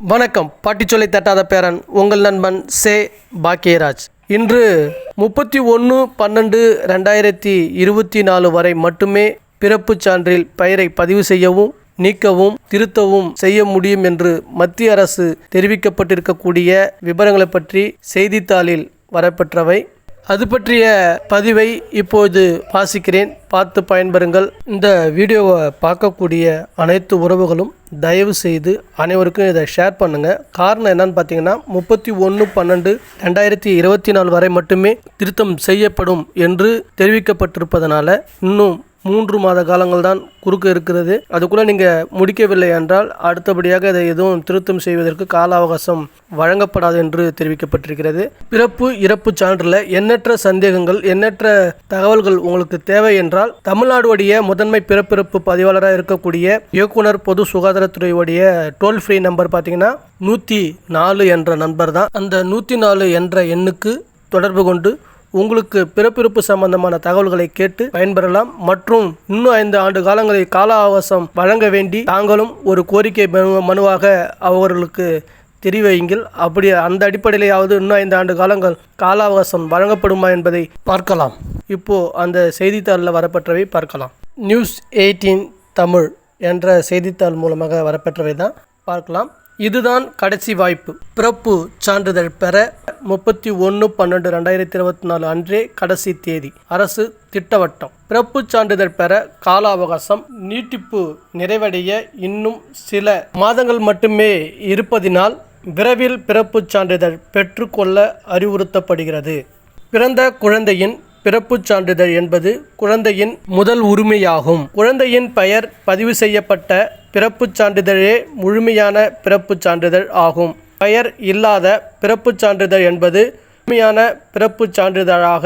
வணக்கம். பாட்டிச்சொல்லை தட்டாத பேரன் உங்கள் நண்பன் சே. பாக்கியராஜ். இன்று முப்பத்தி ஒன்று பன்னெண்டு ரெண்டாயிரத்தி இருபத்தி நாலு வரை மட்டுமே பிறப்புச் சான்றில் பெயரை பதிவு செய்யவும் நீக்கவும் திருத்தவும் செய்ய முடியும் என்று மத்திய அரசு தெரிவிக்கப்பட்டிருக்கக்கூடிய விவரங்களை பற்றி செய்தித்தாளில் வரப்பெற்றவை. அது பற்றிய பதிவை இப்போது வாசிக்கிறேன். பார்த்து பயன்பெறுங்கள். இந்த வீடியோவை பார்க்கக்கூடிய அனைத்து உறவுகளும் தயவு செய்து அனைவருக்கும் இதை ஷேர் பண்ணுங்கள் காரணம் என்னன்னு பார்த்தீங்கன்னா முப்பத்தி ஒன்று பன்னெண்டு ரெண்டாயிரத்தி இருபத்தி நாலு வரை மட்டுமே திருத்தம் செய்யப்படும் என்று தெரிவிக்கப்பட்டிருப்பதனால இன்னும் மூன்று மாத காலங்கள் தான் குறுக்க இருக்கிறது. அதுக்குள்ளே நீங்கள் முடிக்கவில்லை என்றால் அடுத்தபடியாக இதை எதுவும் திருத்தம் செய்வதற்கு கால அவகாசம் வழங்கப்படாது என்று தெரிவிக்கப்பட்டிருக்கிறது. பிறப்பு இறப்பு சான்றில் எண்ணற்ற சந்தேகங்கள் எண்ணற்ற தகவல்கள் உங்களுக்கு தேவை என்றால் தமிழ்நாடுடைய முதன்மை பிறப்பிறப்பு பதிவாளராக இருக்கக்கூடிய இயக்குனர் பொது சுகாதாரத்துறையுடைய டோல் ஃப்ரீ நம்பர் பார்த்தீங்கன்னா நூற்றி நாலு என்ற நம்பர் தான் அந்த நூற்றி நாலு என்ற எண்ணுக்கு தொடர்பு கொண்டு உங்களுக்கு பிறப்பிறப்பு சம்பந்தமான தகவல்களை கேட்டு பயன்பெறலாம் மற்றும் இன்னும் ஐந்து ஆண்டு காலங்களை கால அவகாசம் வழங்க வேண்டி தாங்களும் ஒரு கோரிக்கை மனு- மனுவாக அவர்களுக்கு தெரிவையுங்கள். அப்படி அந்த அடிப்படையிலேயாவது இன்னும் ஐந்து ஆண்டு காலங்கள் கால அவகாசம் வழங்கப்படுமா என்பதை பார்க்கலாம். இப்போ அந்த செய்தித்தாளில் வரப்பெற்றவை பார்க்கலாம். நியூஸ் எயிட்டீன் தமிழ் என்ற செய்தித்தாள் மூலமாக வரப்பெற்றவை தான். பார்க்கலாம். இதுதான் கடைசி வாய்ப்பு. பிறப்பு சான்றிதழ் பெற முப்பத்தி ஒன்று பன்னெண்டு ரெண்டாயிரத்தி இருபத்தி நாலு அன்றே கடைசி தேதி. அரசு திட்டவட்டம். பிறப்பு சான்றிதழ் பெற கால அவகாசம் நீட்டிப்பு நிறைவடைய இன்னும் சில மாதங்கள் மட்டுமே இருப்பதினால் விரைவில் பிறப்புச் சான்றிதழ் பெற்றுக்கொள்ள அறிவுறுத்தப்படுகிறது. பிறந்த குழந்தையின் பிறப்புச் சான்றிதழ் என்பது குழந்தையின் முதல் உரிமையாகும். குழந்தையின் பெயர் பதிவு செய்யப்பட்ட பிறப்புச் சான்றிதழே முழுமையான பிறப்புச் சான்றிதழ் ஆகும். பெயர் இல்லாத பிறப்புச் சான்றிதழ் என்பது முழுமையான பிறப்புச் சான்றிதழாக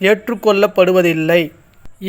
ஏற்றுக்கொள்ளப்படுவதில்லை.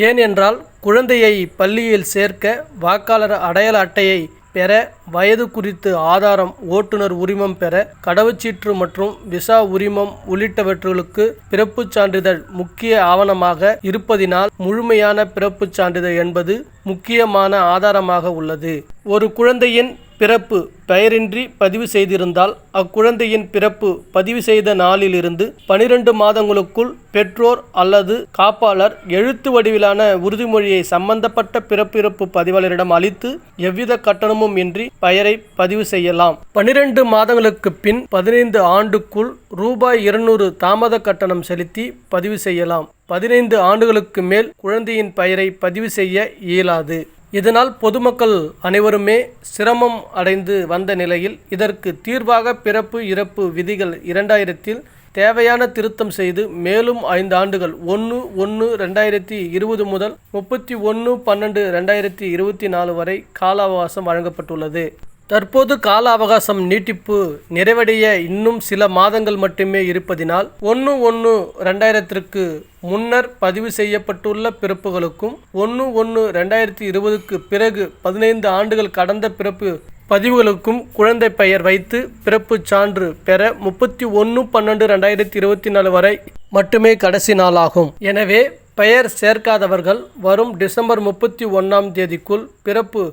ஏனென்றால் குழந்தையை பள்ளியில் சேர்க்க வாக்காளர் அடையாள அட்டையை பெற வயது குறித்து ஆதாரம் ஓட்டுநர் உரிமம் பெற கடவுச்சீற்று மற்றும் விசா உரிமம் உள்ளிட்டவற்றுகளுக்கு பிறப்புச் சான்றிதழ் முக்கிய ஆவணமாக இருப்பதினால் முழுமையான பிறப்புச் சான்றிதழ் என்பது முக்கியமான ஆதாரமாக உள்ளது. ஒரு குழந்தையின் பிறப்பு பெயரின்றி பதிவு செய்திருந்தால் அக்குழந்தையின் பிறப்பு பதிவு செய்த நாளிலிருந்து பனிரெண்டு மாதங்களுக்குள் பெற்றோர் அல்லது காப்பாளர் எழுத்து வடிவிலான உறுதிமொழியை சம்பந்தப்பட்ட பிறப்பிறப்பு பதிவாளரிடம் அளித்து எவ்வித கட்டணமும் இன்றி பெயரை பதிவு செய்யலாம். பனிரெண்டு மாதங்களுக்கு பின் பதினைந்து ஆண்டுக்குள் ரூபாய் இருநூறு தாமத கட்டணம் செலுத்தி பதிவு செய்யலாம். பதினைந்து ஆண்டுகளுக்கு மேல் குழந்தையின் பெயரை பதிவு செய்ய இயலாது. இதனால் பொதுமக்கள் அனைவருமே சிரமம் அடைந்து வந்த நிலையில் இதற்கு தீர்வாக பிறப்பு இறப்பு விதிகள் இரண்டாயிரத்தில் தேவையான திருத்தம் செய்து மேலும் ஐந்து ஆண்டுகள் ஒன்று ஒன்று ரெண்டாயிரத்தி இருபது முதல் முப்பத்தி ஒன்று பன்னெண்டு ரெண்டாயிரத்தி இருபத்தி நாலு வரை கால அவகாசம் வழங்கப்பட்டுள்ளது. தற்போது கால அவகாசம் நீட்டிப்பு நிறைவடைய இன்னும் சில மாதங்கள் மட்டுமே இருப்பதினால் ஒன்று ஒன்று ரெண்டாயிரத்திற்கு முன்னர் பதிவு செய்யப்பட்டுள்ள பிறப்புகளுக்கும் ஒன்று ஒன்று ரெண்டாயிரத்தி இருபதுக்கு பிறகு பதினைந்து ஆண்டுகள் கடந்த பிறப்பு பதிவுகளுக்கும் குழந்தை பெயர் வைத்து பிறப்புச் சான்று பெற முப்பத்தி ஒன்று பன்னெண்டு ரெண்டாயிரத்தி இருபத்தி நாலு வரை மட்டுமே கடைசி நாளாகும். எனவே பெயர் சேர்க்காதவர்கள் வரும் டிசம்பர் முப்பத்தி ஒன்றாம் தேதிக்குள் பிறப்பு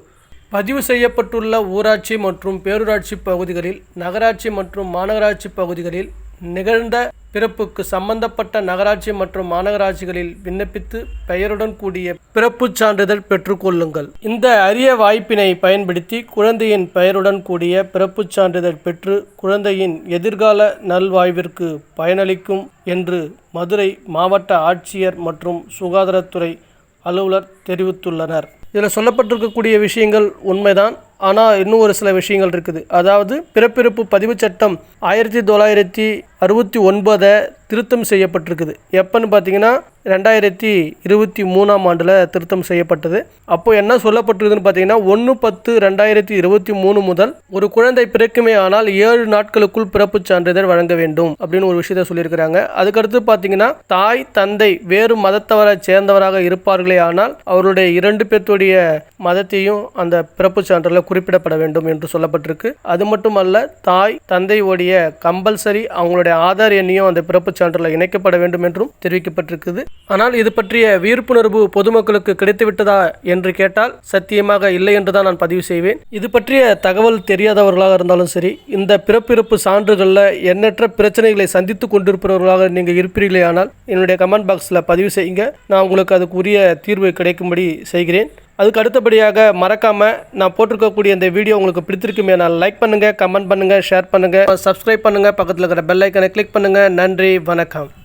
பதிவு செய்யப்பட்டுள்ள ஊராட்சி மற்றும் பேரூராட்சி பகுதிகளில் நகராட்சி மற்றும் மாநகராட்சி பகுதிகளில் நிகழ்ந்த பிறப்புக்கு சம்பந்தப்பட்ட நகராட்சி மற்றும் மாநகராட்சிகளில் விண்ணப்பித்து பெயருடன் கூடிய பிறப்புச் சான்றிதழ் பெற்றுக்கொள்ளுங்கள் இந்த அரிய வாய்ப்பினை பயன்படுத்தி குழந்தையின் பெயருடன் கூடிய பிறப்புச் சான்றிதழ் பெற்று குழந்தையின் எதிர்கால நல்வாழ்விற்கு பயனளிக்கும் என்று மதுரை மாவட்ட ஆட்சியர் மற்றும் சுகாதாரத்துறை அலுவலர் தெரிவித்துள்ளனர். இதில் சொல்லப்பட்டிருக்கக்கூடிய விஷயங்கள் உண்மைதான். ஆனால் இன்னும் ஒரு சில விஷயங்கள் இருக்குது. அதாவது பிறப்பிறப்பு பதிவுச் சட்டம் ஆயிரத்தி தொள்ளாயிரத்தி அறுபத்தி ஒன்பதை திருத்தம் செய்யப்பட்டிருக்குது. எப்போன்னு பார்த்தீங்கன்னா ரெண்டாயிரத்தி இருபத்தி மூணாம் ஆண்டில் திருத்தம் செய்யப்பட்டது. அப்போ என்ன சொல்லப்பட்டிருக்குதுன்னு பார்த்தீங்கன்னா ஒன்று பத்து ரெண்டாயிரத்தி இருபத்தி மூணு முதல் ஒரு குழந்தை பிறக்குமே ஆனால் ஏழு நாட்களுக்குள் பிறப்புச் சான்றிதழ் வழங்க வேண்டும் அப்படின்னு ஒரு விஷயத்த சொல்லியிருக்கிறாங்க. அதுக்கடுத்து பார்த்தீங்கன்னா தாய் தந்தை வேறு மதத்தவரை சேர்ந்தவராக இருப்பார்களே ஆனால் அவருடைய இரண்டு பேர்த்துடைய மதத்தையும் அந்த பிறப்புச் சான்றிதழில் குறிப்பிடப்பட வேண்டும் என்று சொல்லப்பட்டிருக்கு. அது மட்டுமல்ல தாய் தந்தையுடைய கம்பல்சரி அவங்களுடைய ஆதார் எண்ணையும் அந்த பிறப்பு சான்றில் இணைக்கப்பட வேண்டும் என்றும் தெரிவிக்கப்பட்டிருக்குது. ஆனால் இது பற்றிய விழிப்புணர்வு பொதுமக்களுக்கு கிடைத்துவிட்டதா என்று கேட்டால் சத்தியமாக இல்லை என்று தான் நான் பதிவு செய்வேன். இது பற்றிய தகவல் தெரியாதவர்களாக இருந்தாலும் சரி இந்த பிறப்பிறப்பு சான்றுகளில் எண்ணற்ற பிரச்சனைகளை சந்தித்து கொண்டிருப்பவர்களாக நீங்கள் இருப்பீர்களே ஆனால் என்னுடைய கமெண்ட் பாக்ஸில் பதிவு செய்யுங்க. நான் உங்களுக்கு அதுக்குரிய தீர்வு கிடைக்கும்படி செய்கிறேன். அதுக்கு அடுத்தபடியாக மறக்காமல் நான் போட்டிருக்கக்கூடிய இந்த வீடியோ உங்களுக்கு பிடித்திருக்குமே நான் லைக் பண்ணுங்கள் கமெண்ட் பண்ணுங்கள் ஷேர் பண்ணுங்கள் சப்ஸ்கிரைப் பண்ணுங்கள் பக்கத்தில் இருக்கிற பெல் ஐக்கனை கிளிக் பண்ணுங்கள் நன்றி வணக்கம்.